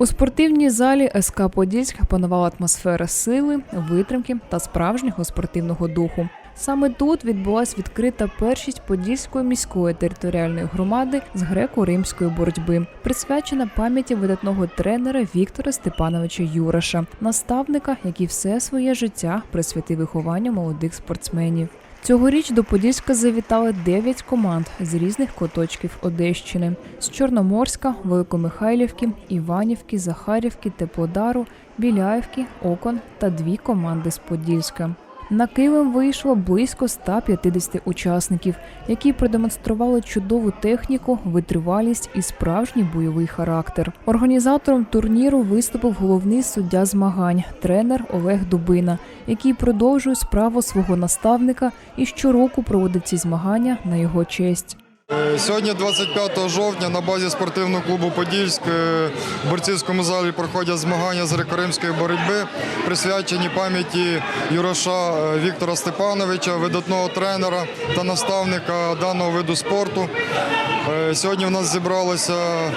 У спортивній залі СК Подільськ панувала атмосфера сили, витримки та справжнього спортивного духу. Саме тут відбулась відкрита першість Подільської міської територіальної громади з греко-римської боротьби, присвячена пам'яті видатного тренера Віктора Степановича Юраша, наставника, який все своє життя присвятив вихованню молодих спортсменів. Цьогоріч до Подільська завітали 9 команд з різних куточків Одещини з Чорноморська, Великомихайлівки, Іванівки, Захарівки, Теплодару, Біляївки, Окон та дві команди з Подільська. На килим вийшло близько 150 учасників, які продемонстрували чудову техніку, витривалість і справжній бойовий характер. Організатором турніру виступив головний суддя змагань, тренер Олег Дубина, який продовжує справу свого наставника і щороку проводить ці змагання на його честь. Сьогодні, 25 жовтня, на базі спортивного клубу Подільськ е, в борцівському залі проходять змагання з греко-римської боротьби, присвячені пам'яті Юраша е, Віктора Степановича, видатного тренера та наставника даного виду спорту. Е, Сьогодні в нас зібралося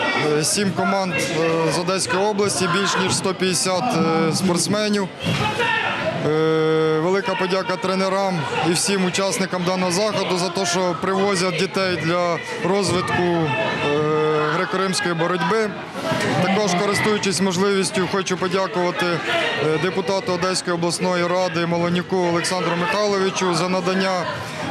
сім команд з Одеської області, більш ніж 150 е, спортсменів. Е, Велика подяка тренерам і всім учасникам даного заходу за те, що привозять дітей для розвитку е, греко-римської боротьби. Також користуючись можливістю, хочу подякувати е, депутату Одеської обласної ради Малоніку Олександру Михайловичу за надання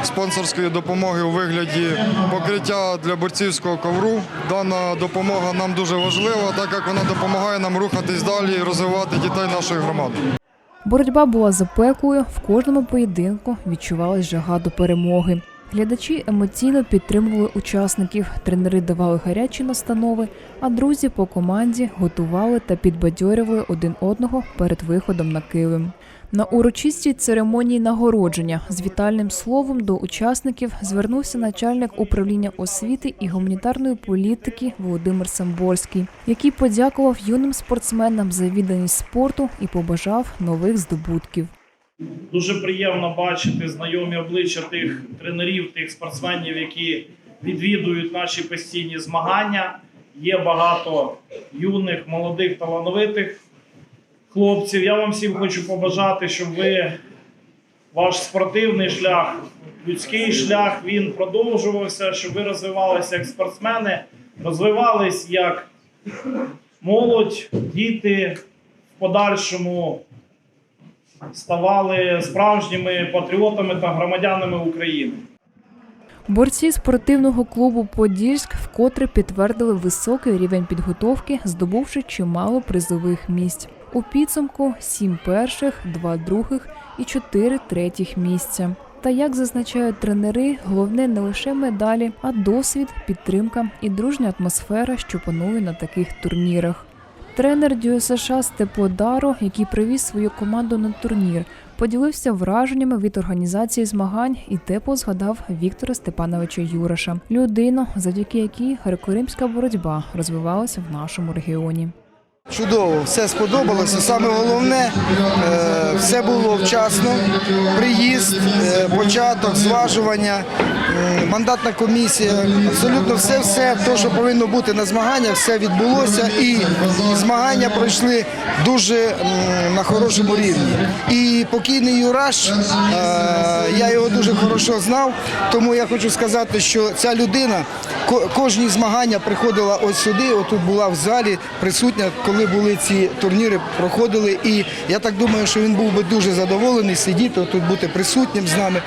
спонсорської допомоги у вигляді покриття для борцівського ковру. Дана допомога нам дуже важлива, так як вона допомагає нам рухатись далі і розвивати дітей нашої громади. Боротьба була запекою, в кожному поєдинку відчувалась жага до перемоги. Глядачі емоційно підтримували учасників, тренери давали гарячі настанови, а друзі по команді готували та підбадьорювали один одного перед виходом на килим. На урочистій церемонії нагородження з вітальним словом до учасників звернувся начальник управління освіти і гуманітарної політики Володимир Самборський, який подякував юним спортсменам за відданість спорту і побажав нових здобутків. Дуже приємно бачити знайомі обличчя тих тренерів, тих спортсменів, які відвідують наші постійні змагання. Є багато юних, молодих, талановитих хлопців. Я вам всім хочу побажати, щоб ви ваш спортивний шлях, людський шлях він продовжувався, щоб ви розвивалися як спортсмени, розвивались як молодь, діти в подальшому ставали справжніми патріотами та громадянами України. Борці спортивного клубу Подільськ вкотре підтвердили високий рівень підготовки, здобувши чимало призових місць. У підсумку сім перших, два других і чотири третіх місця. Та як зазначають тренери, головне не лише медалі, а досвід, підтримка і дружня атмосфера, що панує на таких турнірах. Тренер ДЮСШ Степодару, який привіз свою команду на турнір, поділився враженнями від організації змагань і тепло згадав Віктора Степановича Юраша, людину, завдяки якій греко-римська боротьба розвивалася в нашому регіоні. Чудово, все сподобалося. Саме головне, е, все було вчасно. Приїзд, е, початок, зважування, мандатна комісія. Абсолютно все, все, те, що повинно бути на змаганнях, все відбулося. І змагання пройшли дуже на хорошому рівні. І покійний Юраш, е, я його дуже хорошо знав, тому я хочу сказати, що ця людина кожні змагання приходила ось сюди, отут була в залі присутня, коли були ці турніри, проходили. І я так думаю, що він був би дуже задоволений сидіти, тут бути присутнім з нами.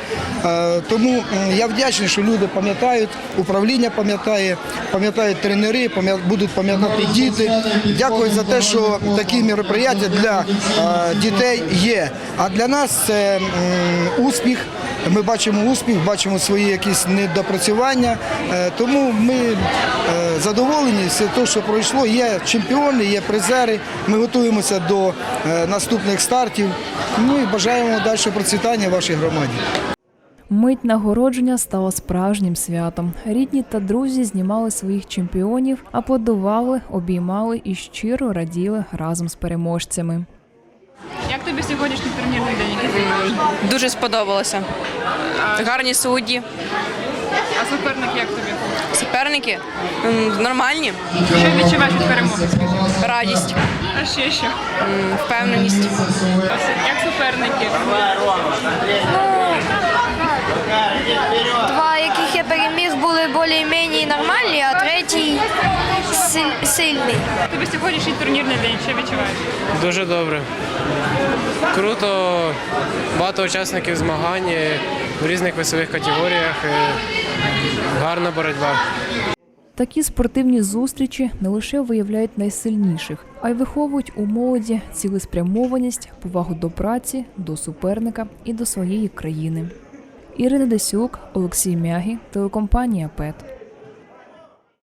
Е, Тому я вдячний, що люди пам'ятають, управління пам'ятає, пам'ятають тренери, будуть пам'ятати діти. Дякую за те, що такі мероприятия для е, дітей є. А для нас це успіх. Ми бачимо успіх, бачимо свої якісь недопрацювання. Е, Тому ми е, задоволені все те, що пройшло. Є чемпіони, є призери. Ми готуємося до е, наступних стартів. Ну і бажаємо далі процвітання вашій громаді. Мить нагородження стала справжнім святом. Рідні та друзі знімали своїх чемпіонів, аплодували, обіймали і щиро раділи разом з переможцями. Як тобі сьогоднішній турнірний день? Дуже сподобалося. Гарні судді. А суперник як тобі? Суперники м, нормальні, Що відчуваєш від перемоги? радість, А ще що? м, впевненість. Як суперники? Два, більш-менш нормальні, а третій силь- сильний. Тобі сьогоднішній турнірний день, що відчуваєш? Дуже добре. Круто, багато учасників змагань в різних весових категоріях. Гарна боротьба. Такі спортивні зустрічі не лише виявляють найсильніших, а й виховують у молоді цілеспрямованість, повагу до праці, до суперника і до своєї країни. Ірина Десюк, Олексій Мягі, телекомпанія ПЕТ.